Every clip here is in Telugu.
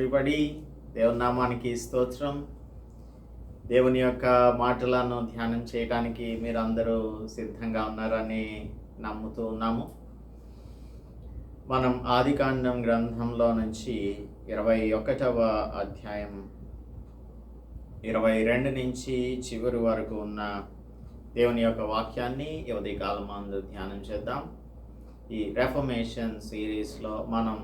ఎవ్రీబడి దేవునామానికి స్తోత్రం. దేవుని యొక్క మాటలను ధ్యానం చేయడానికి మీరందరూ సిద్ధంగా ఉన్నారని నమ్ముతూ ఉన్నాము. మనం ఆదికాండం గ్రంథంలో నుంచి ఇరవై ఒకటవ అధ్యాయం ఇరవై రెండు నుంచి చివరి వరకు ఉన్న దేవుని యొక్క వాక్యాన్ని ఈ ఉదయకాలం మందు ధ్యానం చేద్దాం. ఈ రెఫర్మేషన్ సిరీస్లో మనం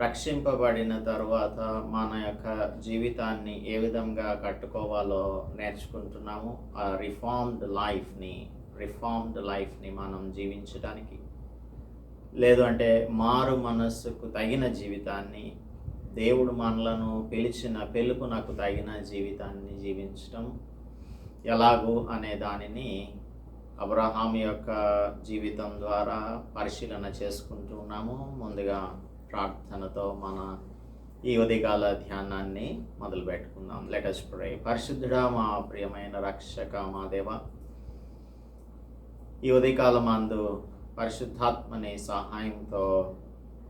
రక్షింపబడిన తర్వాత మన యొక్క జీవితాన్ని ఏ విధంగా కట్టుకోవాలో నేర్చుకుంటున్నాము. ఆ రిఫార్మ్డ్ లైఫ్ని రిఫార్మ్డ్ లైఫ్ని మనం జీవించడానికి. లేదు అంటే మారు మనస్సుకు తగిన జీవితాన్ని దేవుడు మనలను పిలిచిన పిలుపునకు తగిన జీవితాన్ని జీవించటం ఎలాగూ అనే దానిని అబ్రహాం యొక్క జీవితం ద్వారా పరిశీలన చేసుకుంటున్నాము ముందుగా ప్రార్థనతో మన ఈ ఉదయకాల ధ్యానాన్ని మొదలు పెట్టుకుందాం లెటస్ ప్రే పరిశుద్ధుడా మా ప్రియమైన రక్షక మా దేవ ఈ ఉదయకాలం అందు పరిశుద్ధాత్మని సహాయంతో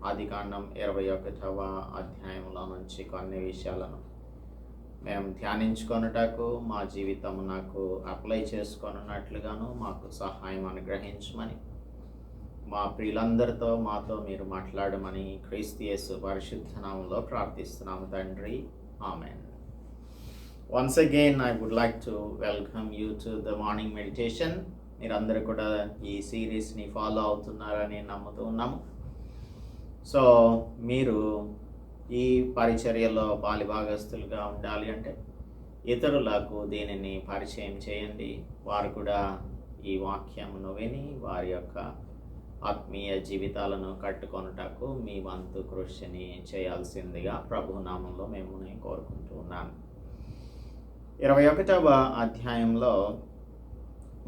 ఆదికాండం ఇరవై ఒకటవ అధ్యాయంలో నుంచి కొన్ని విషయాలను మేము ధ్యానించుకొనుటకు మా జీవితం నాకు అప్లై చేసుకొనున్నట్లుగాను మాకు సహాయం అనుగ్రహించమని మా ప్రియులందరితో మాతో మీరు మాట్లాడమని క్రీస్తియస్ పరిశుద్ధనామంలో ప్రార్థిస్తున్నాము తండ్రి. Amen. Once again I would like to welcome you to the morning meditation మీరందరూ కూడా ఈ సిరీస్ని ఫాలో అవుతున్నారని నమ్ముతూ ఉన్నాము. సో మీరు ఈ పరిచర్యలో పాలిభాగస్తులుగా ఉండాలి అంటే ఇతరులకు దీనిని పరిచయం చేయండి. వారు కూడా ఈ వాక్యమును విని వారి యొక్క ఆత్మీయ జీవితాలను కట్టుకొనుటకు మీ వంతు కృషిని చేయాల్సిందిగా ప్రభునామంలో మేము నేను కోరుకుంటూ ఉన్నాను ఇరవై ఒకటవ అధ్యాయంలో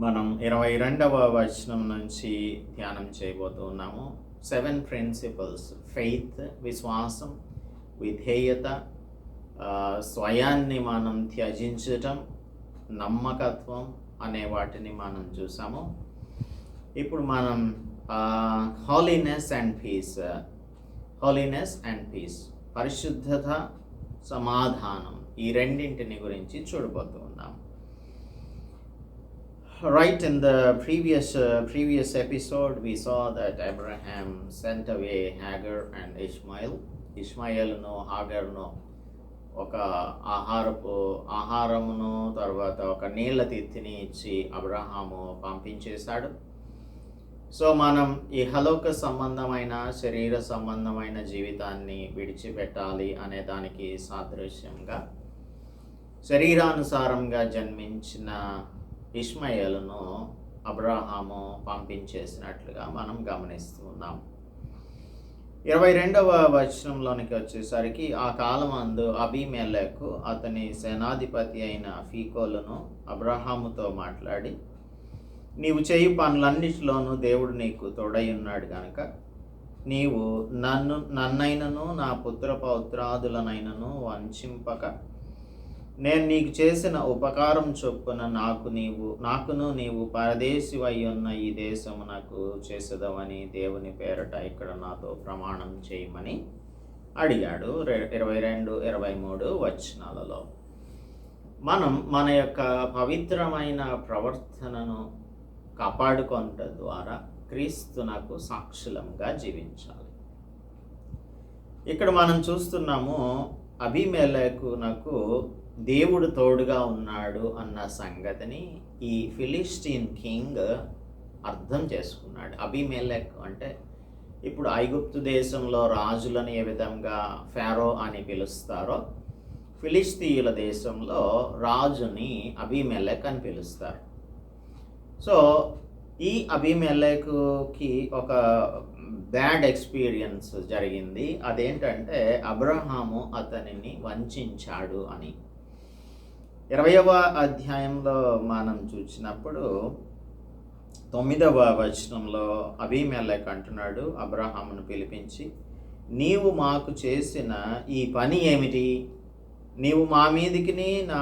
మనం ఇరవై రెండవ వచనం నుంచి ధ్యానం చేయబోతూ ఉన్నాము. సెవెన్ ప్రిన్సిపల్స్ ఫెయిత్ విశ్వాసం విధేయత స్వయాన్ని మనం త్యజించటం నమ్మకత్వం అనే వాటిని మనం చూసాము. ఇప్పుడు మనం holiness and peace holiness and peace పరిశుద్ధత సమాధానం ఈ రెండింటిని గురించి చూడబోతూ ఉన్నాం Right in the previous uh, previous episode, we saw that Abraham sent away Hagar and Ishmael. హాగర్ను ఒక ఆహారపు ఆహారమును తర్వాత ఒక నీళ్ళ తిత్తిని ఇచ్చి అబ్రహాము పంపించేశాడు సో మనం ఈ హలోక సంబంధమైన శరీర సంబంధమైన జీవితాన్ని విడిచిపెట్టాలి అనే దానికి సాదృశ్యంగా శరీరానుసారంగా జన్మించిన ఇష్మయలను అబ్రహాము పంపించేసినట్లుగా మనం గమనిస్తూ ఉన్నాం ఇరవై రెండవ వచనంలోనికి వచ్చేసరికి ఆ కాలం అందు అభిమేలకు అతని సేనాధిపతి అయిన ఫీకోలను అబ్రహాముతో మాట్లాడి నీవు చేయు పనులన్నిటిలోనూ దేవుడు నీకు తోడై ఉన్నాడు కనుక నీవు నన్ను నన్నైనను నా పుత్ర పౌత్రాదులనైనను వంచింపక. నేను నీకు చేసిన ఉపకారం చొప్పున నాకు నీవు నాకును నీవు పరదేశి ఉన్న ఈ దేశము నాకు చేసేదవని దేవుని పేరట ఇక్కడ నాతో ప్రమాణం చేయమని అడిగాడు రె- ఇరవై రెండు ఇరవై మూడు వచనాలలో. మనం మన యొక్క పవిత్రమైన ప్రవర్తనను కాపాడుకొనుట ద్వారా క్రీస్తునకు సాక్షులంగా జీవించాలి. ఇక్కడ మనం చూస్తున్నాము అభిమేలకునకు దేవుడు తోడుగా ఉన్నాడు అన్న సంగతిని ఈ ఫిలిస్టీన్ కింగ్ అర్థం చేసుకున్నాడు. అభిమేలక్ అంటే ఇప్పుడు ఐగుప్తు దేశంలో రాజులను ఏ విధంగా ఫారో అని పిలుస్తారో ఫిలిస్తీయుల దేశంలో రాజుని అభిమెలక్ అని పిలుస్తారు. సో ఈ అభిమెలకుకి ఒక బ్యాడ్ ఎక్స్పీరియన్స్ జరిగింది. అదేంటంటే అబ్రహాము అతనిని వంచాడు అని. ఇరవయవ అధ్యాయంలో మనం చూసినప్పుడు తొమ్మిదవ వచనంలో అభిమెలక్ అంటున్నాడు అబ్రహామును పిలిపించి నీవు మాకు చేసిన ఈ పని ఏమిటి? నీవు మా మీదికిని నా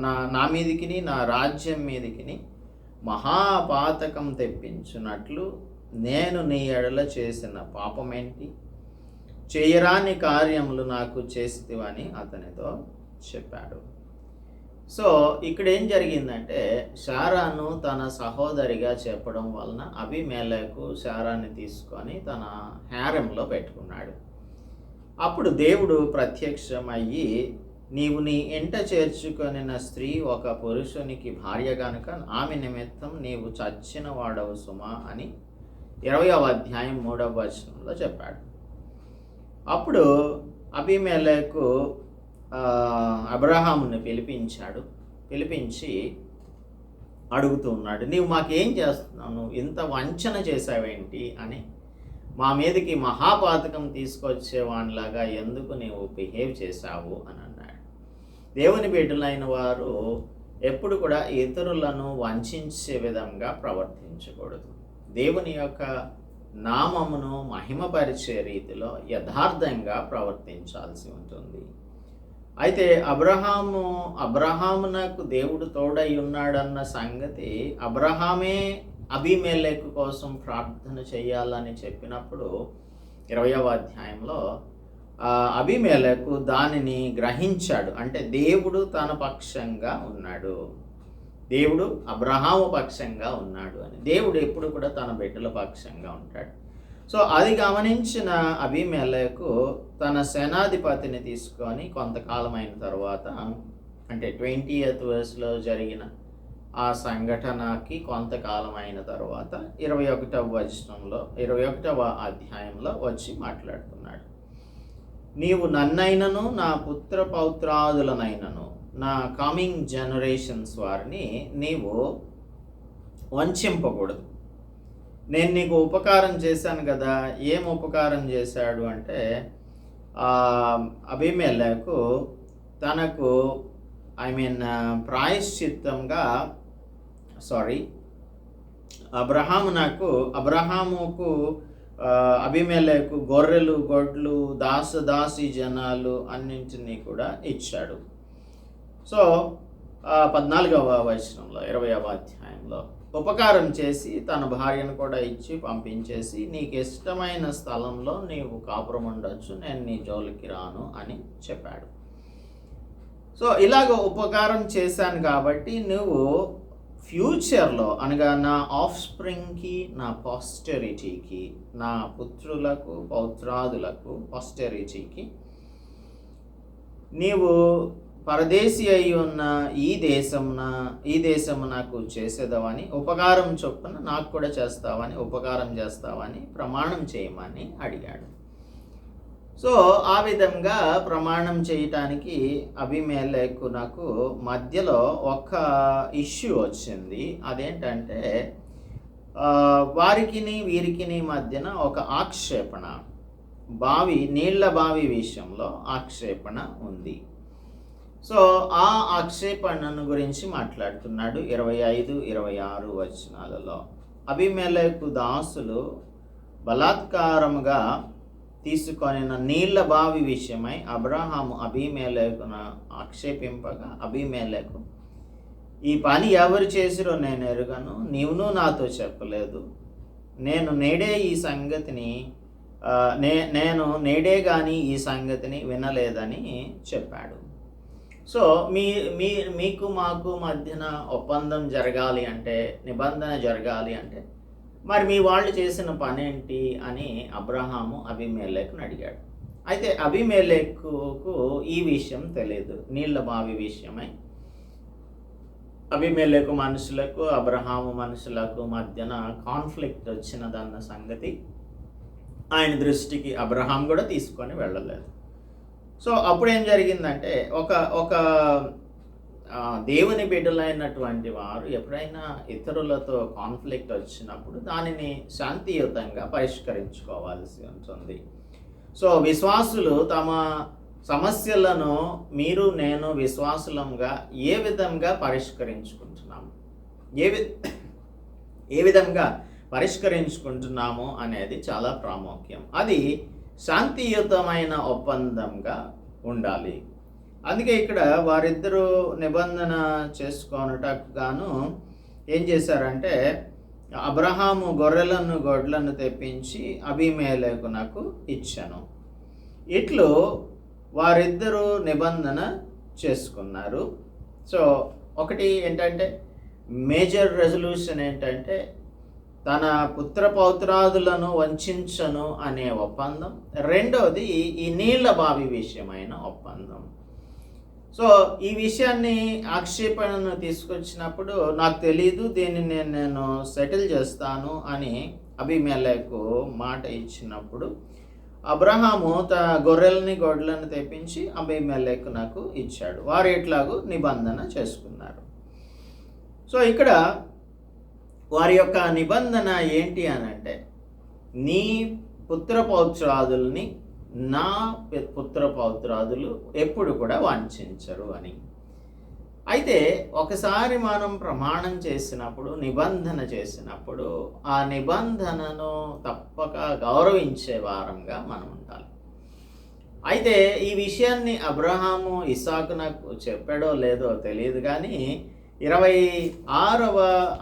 నా నా మీదికిని నా రాజ్యం మీదికిని మహాపాతకం తెప్పించున్నట్లు నేను నీ ఎడల చేసిన పాపం ఏంటి చేయరాని కార్యములు నాకు చేసివని అతనితో చెప్పాడు. సో ఇక్కడ ఏం జరిగిందంటే శారాను తన సహోదరిగా చెప్పడం వలన అభిమేలకు శారాన్ని తీసుకొని తన హ్యారంలో పెట్టుకున్నాడు. అప్పుడు దేవుడు ప్రత్యక్షమయ్యి నీవు నీ ఎంట చేర్చుకొనిన స్త్రీ ఒక పురుషునికి భార్య గనుక ఆమె నిమిత్తం నీవు చచ్చిన వాడవు సుమా అని ఇరవయవ అధ్యాయం మూడవ వచనంలో చెప్పాడు. అప్పుడు అభిమేలకు అబ్రహాముని పిలిపించాడు. పిలిపించి అడుగుతూ ఉన్నాడు నీవు మాకేం చేస్తున్నావు? నువ్వు ఇంత వంచన చేసావేంటి అని. మా మీదకి మహాపాతకం తీసుకొచ్చేవానిలాగా ఎందుకు నీవు బిహేవ్ చేశావు? అని అన్నాడు. దేవుని బిడ్డలైన వారు ఎప్పుడు కూడా ఇతరులను వంచే విధంగా ప్రవర్తించకూడదు. దేవుని యొక్క నామమును మహిమపరిచే రీతిలో యథార్థంగా ప్రవర్తించాల్సి ఉంటుంది. అయితే అబ్రహాము అబ్రహామునకు దేవుడు తోడై ఉన్నాడన్న సంగతి అబ్రహామే అభిమేలేకు కోసం ప్రార్థన చేయాలని చెప్పినప్పుడు ఇరవయవ అధ్యాయంలో అభిమేలకు దానిని గ్రహించాడు. అంటే దేవుడు తన పక్షంగా ఉన్నాడు. దేవుడు అబ్రహాము పక్షంగా ఉన్నాడు అని. దేవుడు ఎప్పుడు కూడా తన బిడ్డల పక్షంగా ఉంటాడు. సో అది గమనించిన అభిమేలకు తన సేనాధిపతిని తీసుకొని కొంతకాలం అయిన తర్వాత అంటే ట్వంటీ ఎయిత్ వర్స్లో జరిగిన ఆ సంఘటనకి కొంతకాలం అయిన తర్వాత ఇరవై ఒకటవ వచనంలో ఇరవై ఒకటవ అధ్యాయంలో వచ్చి మాట్లాడుతున్నాడు. నీవు నన్నైనను నా పుత్ర పౌత్రాదులనైనను నా కమింగ్ జనరేషన్స్ వారిని నీవు వంచింపకూడదు. నేను నీకు ఉపకారం చేశాను కదా ఏం ఉపకారం చేశాడు అంటే అభిమేలకు తనకు ఐ మీన్ ప్రాయశ్చిత్తంగా సారీ అబ్రహాము నాకు అబ్రహాముకు అభిమేలకు గొర్రెలు గొడ్లు దాస దాసి జనాలు అన్నింటినీ కూడా ఇచ్చాడు. సో పద్నాలుగవ వచనంలో ఇరవయవ అధ్యాయంలో ఉపకారం చేసి తన భార్యను కూడా ఇచ్చి పంపించేసి నీకు ఇష్టమైన స్థలంలో నీవు కాపురం ఉండొచ్చు నేను నీ జోలికి రాను అని చెప్పాడు. సో ఇలాగ ఉపకారం చేశాను కాబట్టి నువ్వు ఫ్యూచర్లో అనగా నా ఆఫ్ స్ప్రింగ్కి నా పాస్టరిటీకి నా పుత్రులకు పౌత్రాదులకు పాస్టరిటీకి నీవు పరదేశి అయి ఉన్న ఈ దేశమున ఈ దేశము నాకు చేసేదవని ఉపకారం చొప్పున నాకు కూడా చేస్తావని ఉపకారం చేస్తావని ప్రమాణం చేయమని అడిగాడు. సో ఆ విధంగా ప్రమాణం చేయటానికి అభిమేలకు నాకు మధ్యలో ఒక ఇష్యూ వచ్చింది. అదేంటంటే వారికిని వీరికిని మధ్యన ఒక ఆక్షేపణ. బావి నీళ్ళ బావి విషయంలో ఆక్షేపణ ఉంది. సో ఆ ఆక్షేపణను గురించి మాట్లాడుతున్నాడు ఇరవై ఐదు ఇరవై ఆరు వచనాలలో. అభిమేలకు దాసులు బలాత్కారముగా తీసుకొనిన నీళ్ళ బావి విషయమై అబ్రహాము అభిమేలేకున ఆక్షేపింపగా అభిమేలకు ఈ పని ఎవరు చేసిరో నేను ఎరుగను నీవును నాతో చెప్పలేదు. నేను నేడే ఈ సంగతిని నే నేను నేడే కానీ ఈ సంగతిని వినలేదని చెప్పాడు. సో మీ మీ మీకు మాకు మధ్యన ఒప్పందం జరగాలి అంటే నిబంధన జరగాలి అంటే మరి మీ వాళ్ళు చేసిన పనేంటి అని అబ్రహాము అభిమేలేకుని అడిగాడు. అయితే అభిమేలేకుకు ఈ విషయం తెలియదు నీళ్ళ బావి విషయమై. అభిమేలేకు మనుషులకు అబ్రహాము మనుషులకు మధ్యన కాన్ఫ్లిక్ట్ వచ్చినదన్న సంగతి ఆయన దృష్టికి అబ్రహాం కూడా తీసుకొని వెళ్ళలేదు. సో అప్పుడు ఏం జరిగిందంటే ఒక ఒక దేవుని బిడ్డలైనటువంటి వారు ఎప్పుడైనా ఇతరులతో కాన్ఫ్లిక్ట్ వచ్చినప్పుడు దానిని శాంతియుతంగా పరిష్కరించుకోవాల్సి ఉంటుంది. సో విశ్వాసులు తమ సమస్యలను మీరు నేను విశ్వాసులంగా ఏ విధంగా పరిష్కరించుకుంటున్నాము? ఏ వి ఏ విధంగా పరిష్కరించుకుంటున్నాము అనేది చాలా ప్రాముఖ్యం. అది శాంతియుతమైన ఒప్పందంగా ఉండాలి. అందుకే ఇక్కడ వారిద్దరూ నిబంధన చేసుకొనుటకు గాను ఏం చేశారంటే అబ్రహాము గొర్రెలను గొడ్లను తెప్పించి అభిమేలకు నాకు ఇచ్చాను. ఇట్లు వారిద్దరూ నిబంధన చేసుకున్నారు. సో ఒకటి ఏంటంటే మేజర్ రెజల్యూషన్ ఏంటంటే తన పుత్ర పౌత్రాదులను వంచను అనే ఒప్పందం. రెండవది ఈ నీళ్ళ బావి విషయమైన ఒప్పందం. సో ఈ విషయాన్ని ఆక్షేపణను తీసుకొచ్చినప్పుడు నాకు తెలియదు దీన్ని నేను నేను సెటిల్ చేస్తాను అని అభిమేలకు మాట ఇచ్చినప్పుడు అబ్రహాము త గొర్రెల్ని గొడ్లను తెప్పించి అభిమేలకు నాకు ఇచ్చాడు. వారు ఎట్లాగూ నిబంధన చేసుకున్నారు. సో ఇక్కడ వారి యొక్క నిబంధన ఏంటి అని అంటే నీ పుత్ర పౌత్రాదుల్ని నా పుత్ర పౌత్రాదులు ఎప్పుడు కూడా వాంఛించరు అని. అయితే ఒకసారి మనం ప్రమాణం చేసినప్పుడు నిబంధన చేసినప్పుడు ఆ నిబంధనను తప్పక గౌరవించే వారంగా మనం ఉండాలి. అయితే ఈ విషయాన్ని అబ్రహాము ఇసాకు నాకు చెప్పాడో లేదో తెలియదు కానీ ఇరవై ఆరవ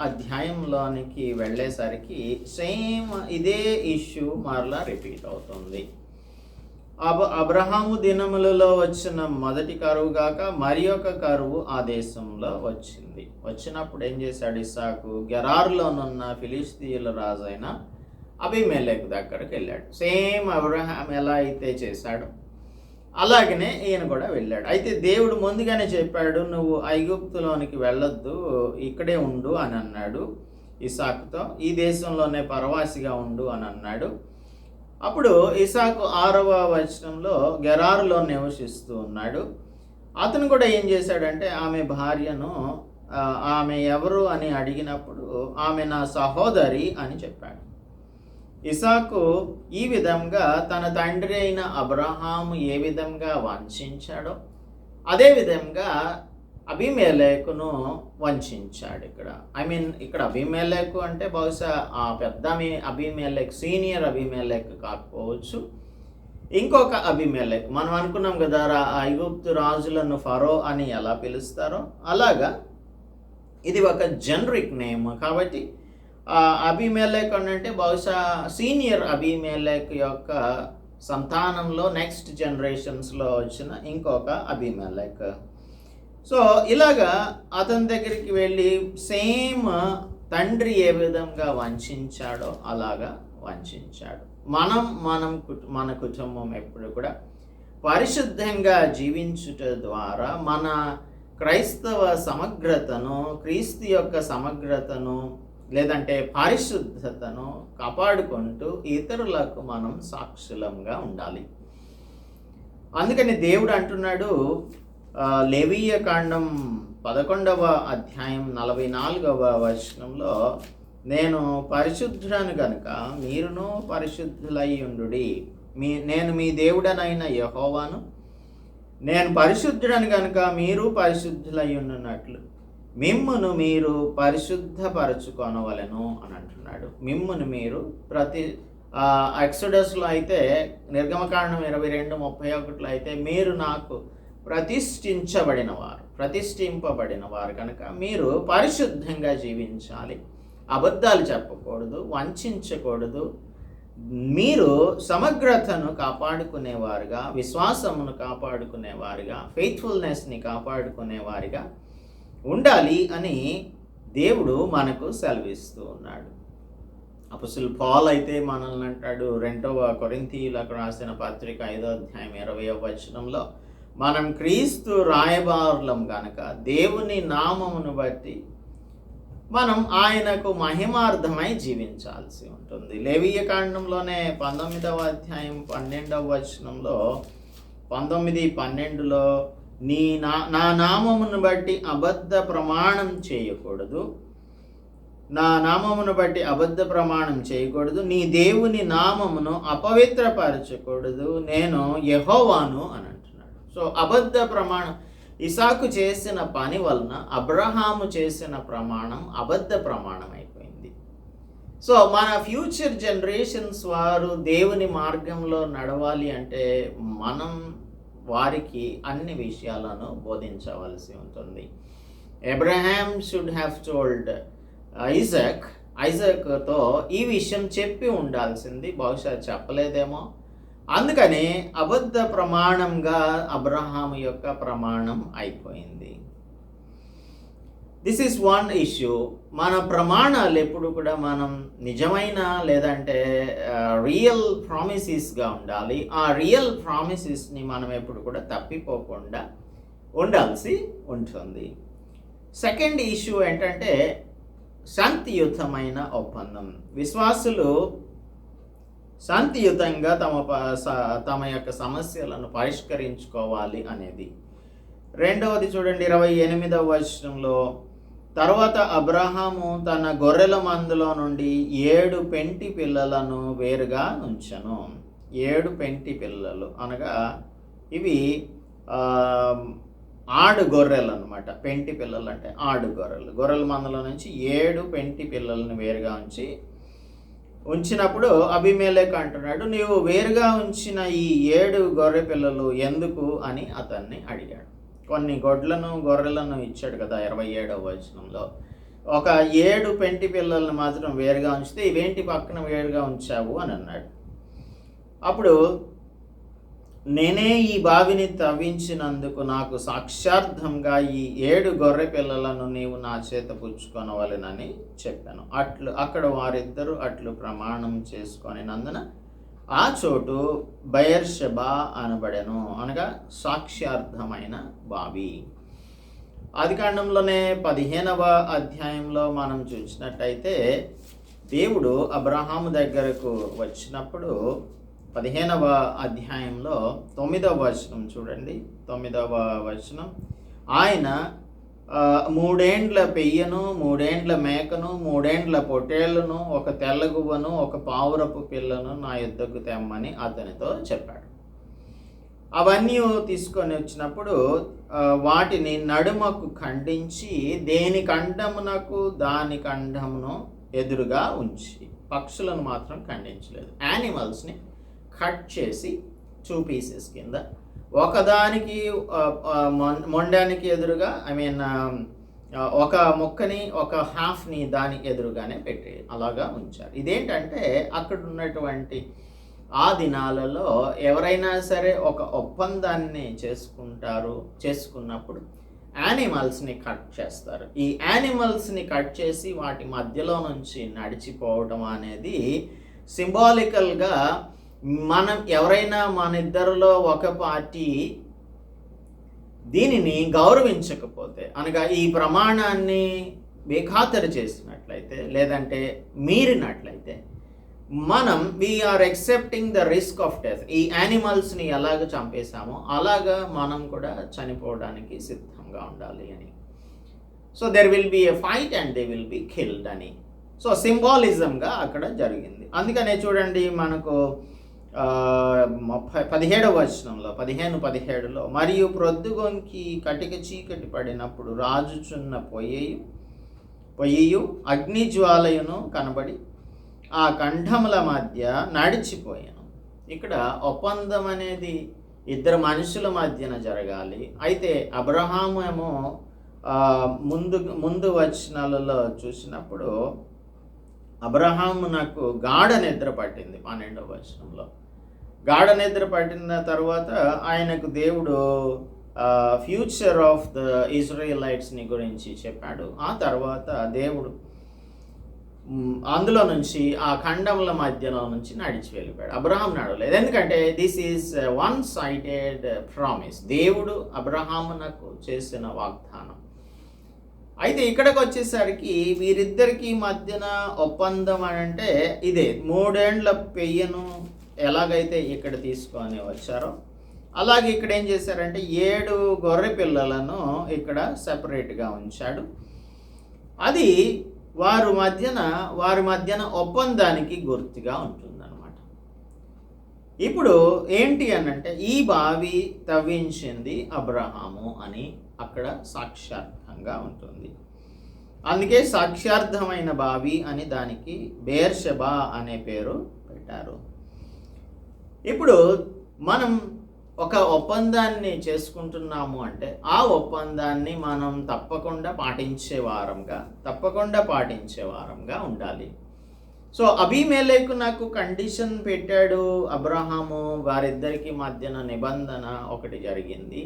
అధ్యాయంలోనికి వెళ్ళేసరికి సేమ్ ఇదే ఇష్యూ మరలా రిపీట్ అవుతుంది. అబ అబ్రహాము దినములలో వచ్చిన మొదటి కరువు కాక మరి ఒక కరువు ఆ దేశంలో వచ్చింది. వచ్చినప్పుడు ఏం చేశాడు ఇసాకు గెరార్లోనున్న ఫిలిస్తీన్ల రాజైన అభిమేలకు దగ్గరకు వెళ్ళాడు. సేమ్ అబ్రహాం ఎలా అయితే చేశాడు అలాగనే ఈయన కూడా వెళ్ళాడు. అయితే దేవుడు ముందుగానే చెప్పాడు నువ్వు ఐగుప్తులోనికి వెళ్ళొద్దు ఇక్కడే ఉండు అని అన్నాడు ఇసాకుతో ఈ దేశంలోనే పరవాసిగా ఉండు అని అన్నాడు. అప్పుడు ఇసాకు ఆరవ వచనంలో గెరారులో నివసిస్తూ ఉన్నాడు. అతను కూడా ఏం చేశాడంటే ఆమె భార్యను ఆమె ఎవరు అని అడిగినప్పుడు ఆమె నా సహోదరి అని చెప్పాడు. ఇసాకు ఈ విధంగా తన తండ్రి అయిన అబ్రహాము ఏ విధంగా వంచాడో అదే విధంగా అభిమేలేకును వంచాడు ఇక్కడ. ఐ మీన్ ఇక్కడ అభిమేలేకు అంటే బహుశా ఆ పెద్ద అభిమేలేక్ సీనియర్ అభిమేలేక్ కాకపోవచ్చు. ఇంకొక అభిమేలేక్ మనం అనుకున్నాం కదా ఐగుప్తు రాజులను ఫరో అని ఎలా పిలుస్తారో? అలాగా. ఇది ఒక జనరిక్ నేమ్ కాబట్టి అభిమేలేక్ అంటే బహుశా సీనియర్ అభిమేలేక్ యొక్క సంతానంలో నెక్స్ట్ జనరేషన్స్లో వచ్చిన ఇంకొక అభిమేలేక్ సో ఇలాగా అతని దగ్గరికి వెళ్ళి సేమ్ తండ్రి ఏ విధంగా వంచాడో అలాగా వంచాడు. మనం మనం మన కుటుంబం ఎప్పుడు కూడా పరిశుద్ధంగా జీవించుట ద్వారా మన క్రైస్తవ సమగ్రతను క్రీస్తు యొక్క సమగ్రతను లేదంటే పరిశుద్ధతను కాపాడుకుంటూ ఇతరులకు మనం సాక్షులంగా ఉండాలి. అందుకని దేవుడు అంటున్నాడు లేవీయ కాండం పదకొండవ అధ్యాయం నలభై నాలుగవ వచనంలో నేను పరిశుద్ధుడను కనుక మీరును పరిశుద్ధులై ఉండు మీ నేను మీ దేవుడనైన యహోవాను. నేను పరిశుద్ధుడను కనుక మీరు పరిశుద్ధులై ఉన్నట్లు మిమ్మును మీరు పరిశుద్ధపరచుకొనవలను అని అంటున్నాడు. మిమ్మును మీరు ప్రతి ఎక్సడస్లో అయితే నిర్గమకాండం ఇరవై రెండు ముప్పై ఒకటిలో అయితే మీరు నాకు ప్రతిష్ఠించబడిన వారు ప్రతిష్ఠింపబడిన వారు కనుక మీరు పరిశుద్ధంగా జీవించాలి. అబద్ధాలు చెప్పకూడదు వంచకూడదు. మీరు సమగ్రతను కాపాడుకునేవారుగా విశ్వాసమును కాపాడుకునేవారుగా ఫెయిత్ఫుల్నెస్ని కాపాడుకునేవారుగా ఉండాలి అని దేవుడు మనకు సెలవిస్తూ ఉన్నాడు. అపసులు పాల్ అయితే మనల్ని అంటాడు రెండవ కొరింతీయులకు రాసిన పత్రిక ఐదో అధ్యాయం ఇరవై వచనంలో మనం క్రీస్తు రాయబారులం గనక దేవుని నామమును బట్టి మనం ఆయనకు మహిమార్థమై జీవించాల్సి ఉంటుంది. లేవీయ కాండంలోనే పంతొమ్మిదవ అధ్యాయం పన్నెండవ వచనంలో పంతొమ్మిది పన్నెండులో నీ నా నా నామమును బట్టి అబద్ధ ప్రమాణం చేయకూడదు. నా నామమును బట్టి అబద్ధ ప్రమాణం చేయకూడదు. నీ దేవుని నామమును అపవిత్రపరచకూడదు. నేను యహోవాను అనండి సో అబద్ధ ప్రమాణం. ఇసాకు చేసిన పని వలన అబ్రహాము చేసిన ప్రమాణం అబద్ధ ప్రమాణం అయిపోయింది. సో మన ఫ్యూచర్ జనరేషన్స్ వారు దేవుని మార్గంలో నడవాలి అంటే మనం వారికి అన్ని విషయాలను బోధించవలసి ఉంటుంది. Abraham should have told Isaac ఐజక్తో ఈ విషయం చెప్పి ఉండాల్సింది. బహుశా చెప్పలేదేమో. అందుకని అబద్ధ ప్రమాణంగా అబ్రహాము యొక్క ప్రమాణం అయిపోయింది. దిస్ ఈస్ వన్ ఇష్యూ మన ప్రమాణాలు ఎప్పుడు కూడా మనం నిజమైన లేదంటే రియల్ ప్రామిసెస్గా ఉండాలి. ఆ రియల్ ప్రామిసెస్ని మనం ఎప్పుడు కూడా తప్పిపోకుండా ఉండాల్సి ఉంటుంది. సెకండ్ ఇష్యూ ఏంటంటే శాంతియుతమైన ఒప్పందం. విశ్వాసులు శాంతియుతంగా తమ ప- తమ యొక్క సమస్యలను పరిష్కరించుకోవాలి అనేది. రెండవది చూడండి ఇరవై ఎనిమిదవ వచనంలో తర్వాత అబ్రహాము తన గొర్రెల మందులో నుండి ఏడు పెంటి పిల్లలను వేరుగా ఉంచను. ఏడు పెంటి పిల్లలు అనగా ఇవి ఆడు గొర్రెలు అనమాట పెంటి పిల్లలు అంటే ఆడు గొర్రెలు. గొర్రెల మందలో నుంచి ఏడు పెంటి పిల్లలను వేరుగా ఉంచి ఉంచినప్పుడు అభిమేలేక అంటున్నాడు నీవు వేరుగా ఉంచిన ఈ ఏడు గొర్రె పిల్లలు ఎందుకు? అని అతన్ని అడిగాడు. కొన్ని గొడ్లను గొర్రెలను ఇచ్చాడు కదా ఇరవై ఏడవ వచనంలో. ఒక ఏడు పెంటి పిల్లలను మాత్రం వేరుగా ఉంచితే ఇవేంటి పక్కన వేరుగా ఉంచావు? అని అన్నాడు. అప్పుడు నేనే ఈ బావిని తవ్వించినందుకు నాకు సాక్షార్థంగా ఈ ఏడు గొర్రె పిల్లలను నీవు నా చేత పుచ్చుకొనవలెనని చెప్పాను. అట్లు అక్కడ వారిద్దరూ అట్లు ప్రమాణం చేసుకొనినందున ఆ చోటు బయర్షబా అనబడెను అనగా సాక్ష్యార్థమైన బావి. ఆదికాండంలోనే పదిహేనవ అధ్యాయంలో మనం చూసినట్టయితే దేవుడు అబ్రహాము దగ్గరకు వచ్చినప్పుడు పదిహేనవ అధ్యాయంలో తొమ్మిదవ వచనం చూడండి. తొమ్మిదవ వచనం. ఆయన మూడేండ్ల పెయ్యను మూడేండ్ల మేకను మూడేండ్ల పొట్టేళ్ళను ఒక తెల్లగువ్వను ఒక పావురపు పిల్లను నా యుద్ధకు తెమ్మని అతనితో చెప్పాడు. అవన్నీ తీసుకొని వచ్చినప్పుడు వాటిని నడుమకు ఖండించి దేని ఖండమునకు దాని ఖండమును ఎదురుగా ఉంచి పక్షులను మాత్రం ఖండించలేదు. యానిమల్స్ని కట్ చేసి టూ పీసెస్ కింద. ఒకదానికి మొండానికి ఎదురుగా ఐ మీన్ ఒక మొక్కని ఒక హాఫ్ని దానికి ఎదురుగానే పెట్టి అలాగా ఉంచారు. ఇదేంటంటే అక్కడ ఉన్నటువంటి ఆ దినాలలో ఎవరైనా సరే ఒక ఒప్పందాన్ని చేసుకుంటారు చేసుకున్నప్పుడు యానిమల్స్ని కట్ చేస్తారు. ఈ యానిమల్స్ని కట్ చేసి వాటి మధ్యలో నుంచి నడిచిపోవడం అనేది సింబాలికల్గా మనం ఎవరైనా మన ఇద్దరిలో ఒక పార్టీ దీనిని గౌరవించకపోతే అనగా ఈ ప్రమాణాన్ని బేఖాతరు చేసినట్లయితే లేదంటే మీరినట్లయితే మనం we are accepting the risk of death ఈ యానిమల్స్ని ఎలాగ చంపేశామో అలాగా మనం కూడా చనిపోవడానికి సిద్ధంగా ఉండాలి అని. So there will be a fight and they will be killed అని. సో సింబాలిజంగా అక్కడ జరిగింది. అందుకనే చూడండి మనకు ముప్పై పదిహేడవ వచనంలో పదిహేను పదిహేడులో మరియు ప్రొద్దుగొంకి కటిక చీకటి పడినప్పుడు రాజుచున్న పొయ్యయు పొయ్యయు అగ్నిజ్వాలయును కనబడి ఆ కంఠముల మధ్య నడిచిపోయాను. ఇక్కడ ఒప్పందం అనేది ఇద్దరు మనుషుల మధ్యన జరగాలి. అయితే అబ్రహాము ఏమో ముందు ముందు వచనాలలో చూసినప్పుడు అబ్రహాము నాకు గాఢ నిద్ర పట్టింది పన్నెండవ వచనంలో. గాఢ నిద్ర పట్టిన తర్వాత ఆయనకు దేవుడు ఫ్యూచర్ ఆఫ్ ద ఇజ్రాయలైట్స్ని గురించి చెప్పాడు. ఆ తర్వాత దేవుడు అందులో నుంచి ఆ ఖండముల మధ్యలో నుంచి నడిచి వెళ్ళిపోయాడు. అబ్రహాం నడవలేదు. ఎందుకంటే this is one sighted promise దేవుడు అబ్రహామునకు చేసిన వాగ్దానం. అయితే ఇక్కడికి వచ్చేసరికి వీరిద్దరికి మధ్యన ఒప్పందం అని అంటే ఇదే. మూడేండ్ల పెయ్యను ఎలాగైతే ఇక్కడ తీసుకొని వచ్చారో అలాగే ఇక్కడ ఏం చేశారంటే ఏడు గొర్రె పిల్లలను ఇక్కడ సెపరేట్గా ఉంచాడు. అది వారు మధ్యన వారి మధ్యన ఒప్పందానికి గుర్తుగా ఉంటుందన్నమాట. ఇప్పుడు ఏంటి అనంటే ఈ బావి తవ్వించింది అబ్రహాము అని అక్కడ సాక్షార్థంగా ఉంటుంది. అందుకే సాక్ష్యార్థమైన బావి అని దానికి బేర్షబా అనే పేరు పెట్టారు. ఇప్పుడు మనం ఒక ఒప్పందాన్ని చేసుకుంటున్నాము అంటే ఆ ఒప్పందాన్ని మనం తప్పకుండా పాటించే వారంగా తప్పకుండా పాటించే వారంగా ఉండాలి. సో అభిమేలేకు నాకు కండిషన్ పెట్టాడు అబ్రహాము వారిద్దరికి మధ్యన నిబంధన ఒకటి జరిగింది.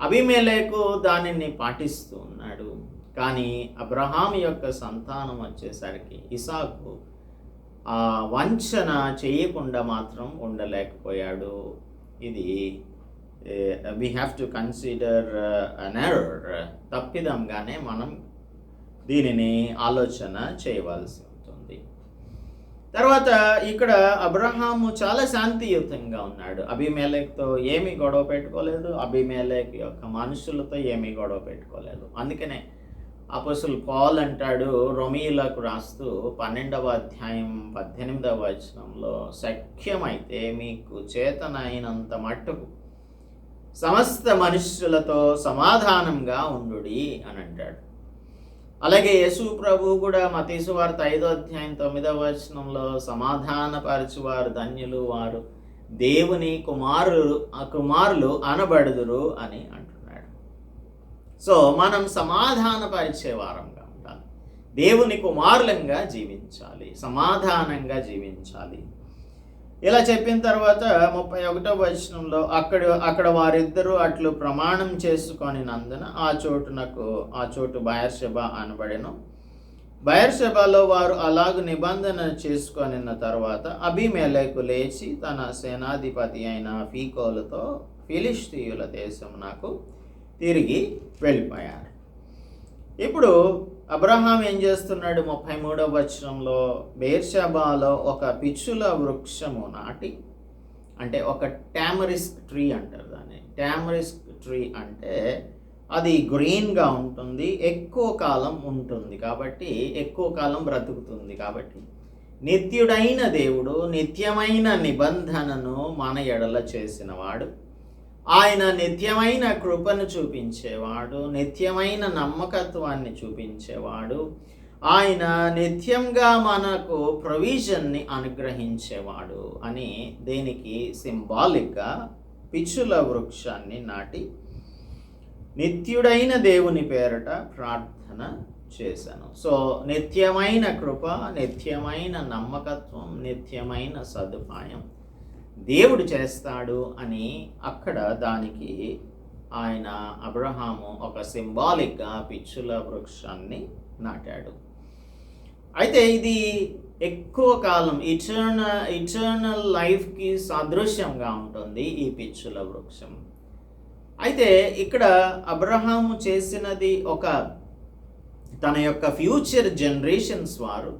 అభిమేలేకు దానిని పాటిస్తూ ఉన్నాడు. కానీ అబ్రహాం యొక్క సంతానం వచ్చేసరికి ఇసాకు ఆ వంచన చేయకుండా మాత్రం ఉండలేకపోయాడు. ఇది we have to consider an error తప్పిదంగానే మనం దీనిని ఆలోచన చేయవలసి ఉంటుంది. తర్వాత ఇక్కడ అబ్రహాము చాలా శాంతియుతంగా ఉన్నాడు. అభిమేలేక్తో ఏమీ గొడవ పెట్టుకోలేదు. అభిమేలేక్ యొక్క మనుషులతో ఏమీ గొడవ పెట్టుకోలేదు. అందుకనే అపసులు పాల్ అంటాడు రొమీలకు రాస్తూ పన్నెండవ అధ్యాయం పద్దెనిమిదవ వచనంలో సఖ్యమైతే మీకు చేతనైనంత మట్టుకు సమస్త మనుష్యులతో సమాధానంగా ఉండుడి అని అంటాడు. అలాగే యేసు ప్రభు కూడా మతీసువార్త ఐదో అధ్యాయం తొమ్మిదవ వచనంలో సమాధానపరచువారు ధన్యులు వారు దేవుని కుమారులు ఆ కుమారులు అనబడుదురు అని అంటారు సో మనం సమాధానపరిచే వారంగా ఉండాలి. దేవుని కుమారులంగా జీవించాలి. సమాధానంగా జీవించాలి. ఇలా చెప్పిన తర్వాత ముప్పై ఒకటో వచనంలో అక్కడ అక్కడ వారిద్దరూ అట్లు ప్రమాణం చేసుకొని నందున ఆ చోటునకు ఆ చోటు బయర్షబ అనబడెను. బయర్షబలో వారు అలాగ నిబంధన చేసుకొనిన తర్వాత అభిమేలకు లేచి తన సేనాధిపతి అయిన ఫీకోలతో ఫిలిస్తీయుల దేశం నాకు తిరిగి వెళ్ళిపోయారు. ఇప్పుడు అబ్రహాం ఏం చేస్తున్నాడు? ముప్పై మూడవ వచనంలో బేర్షబాలో ఒక పిచ్చుల వృక్షము నాటి అంటే ఒక టామరిస్క్ ట్రీ అంటారు దాన్ని. టామరిస్క్ ట్రీ అంటే అది గ్రీన్గా ఉంటుంది ఎక్కువ కాలం ఉంటుంది కాబట్టి ఎక్కువ కాలం బ్రతుకుతుంది కాబట్టి నిత్యుడైన దేవుడు నిత్యమైన నిబంధనను మన ఎడల చేసినవాడు. ఆయన నిత్యమైన కృపను చూపించేవాడు నిత్యమైన నమ్మకత్వాన్ని చూపించేవాడు. ఆయన నిత్యంగా మనకు ప్రొవిజన్ని అనుగ్రహించేవాడు అని దీనికి? సింబాలిక్గా పిచ్చుల వృక్షాన్ని నాటి నిత్యుడైన దేవుని పేరట ప్రార్థన చేశాను. సో నిత్యమైన కృప నిత్యమైన నమ్మకత్వం నిత్యమైన సదుపాయం దేవుడు చేస్తాడు అని అక్కడ దానికి ఆయన అబ్రహాము ఒక సింబాలిక్గా పిచ్చుల వృక్షాన్ని నాటాడు. అయితే ఇది ఎక్కువ కాలం ఇటర్న ఇటర్నల్ లైఫ్కి సాదృశ్యంగా ఉంటుంది ఈ పిచ్చుల వృక్షం. అయితే ఇక్కడ అబ్రహాము చేసినది ఒక తన యొక్క ఫ్యూచర్ జనరేషన్స్ వారు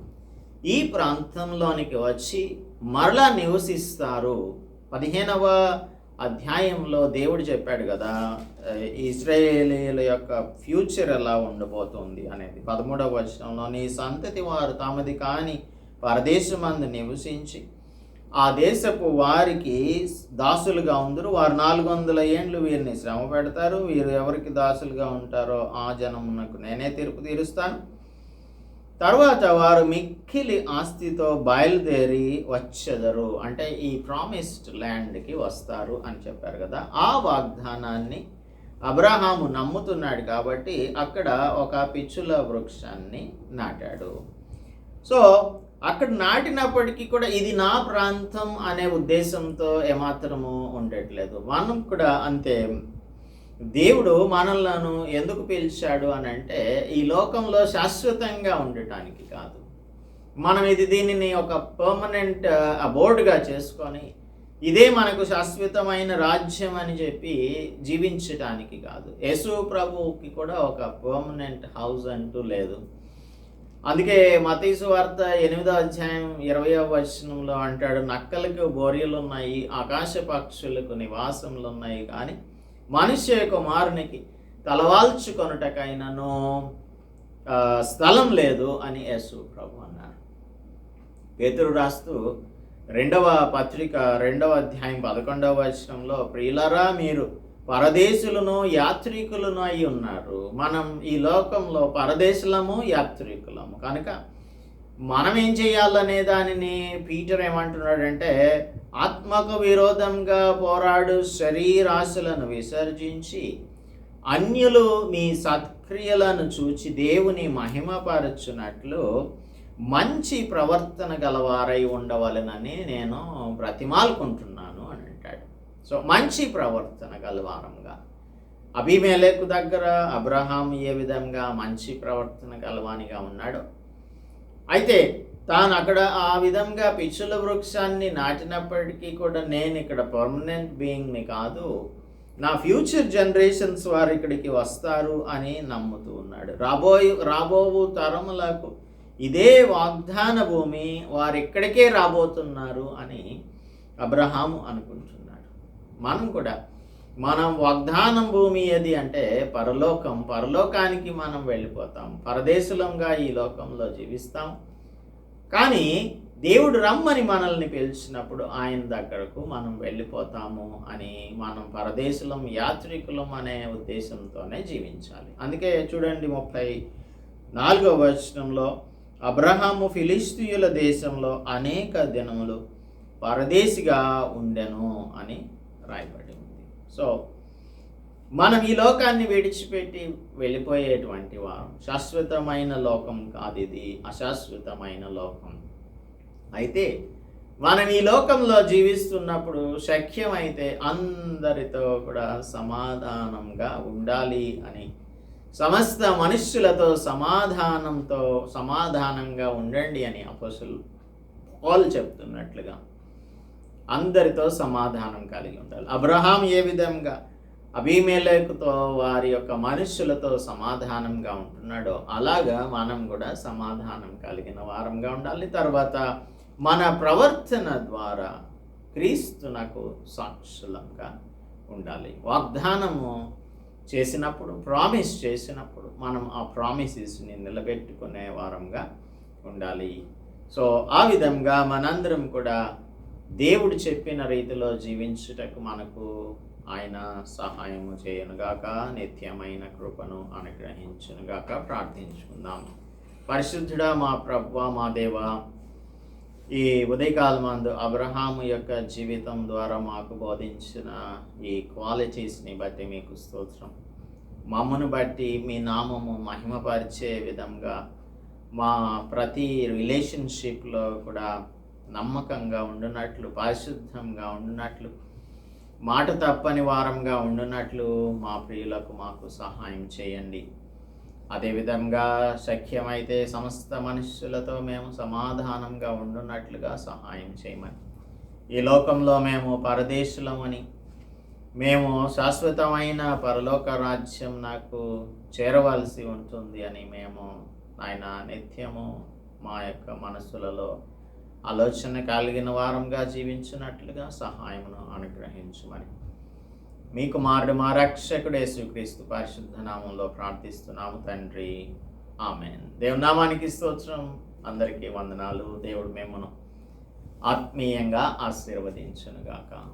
ఈ ప్రాంతంలోనికి వచ్చి మరలా నివసిస్తారు. పదిహేనవ అధ్యాయంలో దేవుడు చెప్పాడు కదా ఇస్రాయేలీల యొక్క ఫ్యూచర్ ఎలా ఉండబోతుంది అనేది. పదమూడవ వచనంలో నీ సంతతి వారు తమది కాని పరదేశమందు నివసించి ఆ దేశపు వారికి దాసులుగా ఉందరు. వారు నాలుగు వందల ఏండ్లు వీరిని శ్రమ పెడతారు వీరు ఎవరికి దాసులుగా ఉంటారో ఆ జనమునకు నేనే తీర్పు తీరుస్తాను. తర్వాత వారు మిక్కిలి ఆస్తితో బయలుదేరి వచ్చెదరు. అంటే ఈ ప్రామిస్డ్ ల్యాండ్కి వస్తారు అని చెప్పారు కదా. ఆ వాగ్దానాన్ని అబ్రహాము నమ్ముతున్నాడు కాబట్టి అక్కడ ఒక పిచ్చుల వృక్షాన్ని నాటాడు. సో అక్కడ నాటినప్పటికీ కూడా ఇది నా ప్రాంతం అనే ఉద్దేశంతో ఏమాత్రము ఉండట్లేదు. మనం కూడా అంతే దేవుడు మనలను ఎందుకు పిలిచాడు అని అంటే ఈ లోకంలో శాశ్వతంగా ఉండటానికి కాదు. మనం ఇది దీనిని ఒక పర్మనెంట్ అబోర్డ్గా చేసుకొని ఇదే మనకు శాశ్వతమైన రాజ్యం అని చెప్పి జీవించటానికి కాదు. యేసు ప్రభువుకి కూడా ఒక పర్మనెంట్ హౌస్ అంటూ లేదు. అందుకే మతీసు వార్త ఎనిమిదో అధ్యాయం ఇరవయో వచనంలో అంటాడు నక్కలకు బోరియలు ఉన్నాయి ఆకాశ పక్షులకు నివాసములు ఉన్నాయి కానీ మనుష్య కుమారునికి తలవాల్చుకొనుటకైనను స్థలం లేదు అని యేసు ప్రభు అన్నారు. పేతురు రాస్తూ రెండవ పత్రిక రెండవ అధ్యాయం పదకొండవ వచనంలో ప్రియులరా మీరు పరదేశులను యాత్రికులను అయి ఉన్నారు. మనం ఈ లోకంలో పరదేశులము యాత్రికులము. కనుక మనం ఏం చేయాలనే దానిని పీటర్ ఏమంటున్నాడంటే ఆత్మకు విరోధంగా పోరాడు శరీరాశులను విసర్జించి అన్యులు మీ సత్క్రియలను చూచి దేవుని మహిమపరచునట్లు మంచి ప్రవర్తన గలవారై ఉండవలనని నేను బ్రతిమాలుకుంటున్నాను అని అంటాడు. సో మంచి ప్రవర్తన గలవారంగా. అభిమేలకు దగ్గర అబ్రహాం ఏ విధంగా మంచి ప్రవర్తన గలవానిగా ఉన్నాడో. అయితే తాను అక్కడ ఆ విధంగా పిచ్చుల వృక్షాన్ని నాటినప్పటికీ కూడా నేను ఇక్కడ పర్మనెంట్ బీయింగ్ని కాదు నా ఫ్యూచర్ జనరేషన్స్ వారు ఇక్కడికి వస్తారు అని నమ్ముతూ ఉన్నాడు. రాబోయే రాబోవు తరములకు ఇదే వాగ్దాన భూమి వారు ఇక్కడికే రాబోతున్నారు అని అబ్రహాము అనుకుంటున్నాడు. మనం కూడా మనం వాగ్దానం భూమి ఏది అంటే పరలోకం పరలోకానికి మనం వెళ్ళిపోతాం పరదేశులంగా ఈ లోకంలో జీవిస్తాం కానీ దేవుడు రమ్మని మనల్ని పిలిచినప్పుడు ఆయన దగ్గరకు మనం వెళ్ళిపోతాము అని మనం పరదేశులం యాత్రికులం అనే ఉద్దేశంతోనే జీవించాలి. అందుకే చూడండి ముప్పై నాలుగవ వచనంలో అబ్రహాము ఫిలిస్తీయుల దేశంలో అనేక దినములు పరదేశిగా ఉండెను అని రాయబడి ఉంది సో మనం ఈ లోకాన్ని విడిచిపెట్టి వెళ్ళిపోయేటువంటి వారం. శాశ్వతమైన లోకం కాదు ఇది అశాశ్వతమైన లోకం. అయితే మనం ఈ లోకంలో జీవిస్తున్నప్పుడు శక్యమైతే అందరితో కూడా సమాధానంగా ఉండాలి అని సమస్త మనుష్యులతో సమాధానంతో సమాధానంగా ఉండండి అని అపసులు పాల్ చెప్తున్నట్లుగా అందరితో సమాధానం కలిగి ఉండాలి. అబ్రహాం ఏ విధంగా అభిమేలకుతో వారి యొక్క మనుష్యులతో సమాధానంగా ఉంటున్నాడో అలాగా మనం కూడా సమాధానం కలిగిన వారంగా ఉండాలి. తర్వాత మన ప్రవర్తన ద్వారా క్రీస్తునకు సాక్షులంగా ఉండాలి. వాగ్దానము చేసినప్పుడు ప్రామిస్ చేసినప్పుడు మనం ఆ ప్రామిసెస్ని నిలబెట్టుకునే వారంగా ఉండాలి. సో ఆ విధంగా మనందరం కూడా దేవుడు చెప్పిన రీతిలో జీవించుటకు మనకు ఆయన సహాయము చేయనుగాక నిత్యమైన కృపను అనుగ్రహించునుగాక ప్రార్థించుకుందాం. పరిశుద్ధుడా మా ప్రభు మా దేవ ఈ ఉదయకాలమందు అబ్రహాము యొక్క జీవితం ద్వారా మాకు బోధించిన ఈ క్వాలిటీస్ని బట్టి మీకు స్తోత్రం. మమ్మను బట్టి మీ నామము మహిమపరిచే విధంగా మా ప్రతి రిలేషన్షిప్లో కూడా నమ్మకంగా ఉండునట్లు పరిశుద్ధంగా ఉండునట్లు మాట తప్పని వారంగా ఉండునట్లు మా ప్రియులకు మాకు సహాయం చేయండి. అదేవిధంగా శక్యమైతే సమస్త మనుషులతో మేము సమాధానంగా ఉండున్నట్లుగా సహాయం చేయమని. ఈ లోకంలో మేము పరదేశులమని మేము శాశ్వతమైన పరలోక రాజ్యం నాకు చేరవలసి ఉంటుంది అని మేము ఆయన నిత్యము మా యొక్క మనసులలో ఆలోచన కలిగిన వారంగా జీవించినట్లుగా సహాయమును అనుగ్రహించమని మీకు మారుడు మా రక్షకుడు యేసుక్రీస్తు పరిశుద్ధ నామంలో ప్రార్థిస్తున్నాము తండ్రి. ఆమె దేవునామానికి స్తోత్రం. అందరికీ వందనాలు. దేవుడు మేమును ఆత్మీయంగా ఆశీర్వదించునుగాక.